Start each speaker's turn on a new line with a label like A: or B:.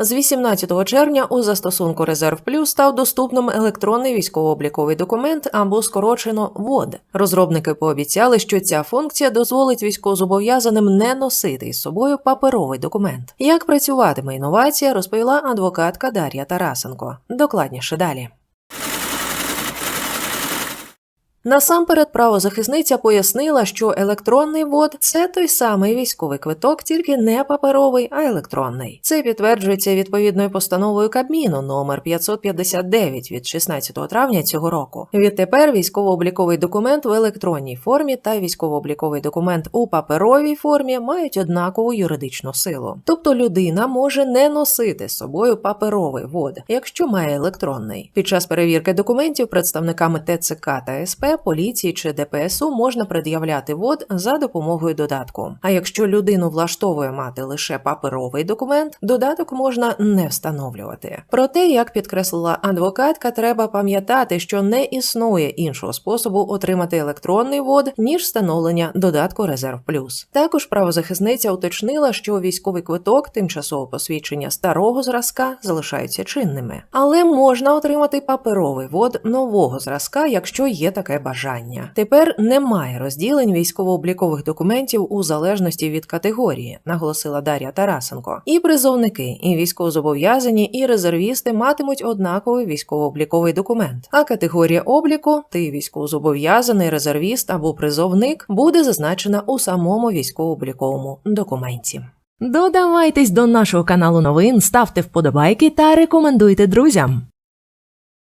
A: З 18 червня у застосунку Резерв Плюс став доступним електронний військово-обліковий документ або скорочено ВОД. Розробники пообіцяли, що ця функція дозволить військовозобов'язаним не носити із собою паперовий документ. Як працюватиме інновація, розповіла адвокатка Дар'я Тарасенко. Докладніше далі. Насамперед, правозахисниця пояснила, що електронний вод це той самий військовий квиток, тільки не паперовий, а електронний. Це підтверджується відповідною постановою Кабміну номер 559 від 16 травня цього року. Відтепер військово-обліковий документ в електронній формі та військово-обліковий документ у паперовій формі мають однакову юридичну силу. Тобто людина може не носити з собою паперовий вод, якщо має електронний. Під час перевірки документів представниками ТЦК та СП, поліції чи ДПСУ можна пред'являти вод за допомогою додатку. А якщо людину влаштовує мати лише паперовий документ, додаток можна не встановлювати. Проте, як підкреслила адвокатка, треба пам'ятати, що не існує іншого способу отримати електронний вод ніж встановлення додатку Резерв Плюс. Також правозахисниця уточнила, що військовий квиток, тимчасове посвідчення старого зразка залишаються чинними, але можна отримати паперовий вод нового зразка, якщо є таке бажання. Тепер немає розділень військово-облікових документів у залежності від категорії, наголосила Дар'я Тарасенко. І призовники, і військовозобов'язані, і резервісти матимуть однаковий військово-обліковий документ. А категорія обліку ти військовозобов'язаний, резервіст або призовник буде зазначена у самому військово-обліковому документі. Додавайтесь до нашого каналу новин, ставте вподобайки та рекомендуйте друзям.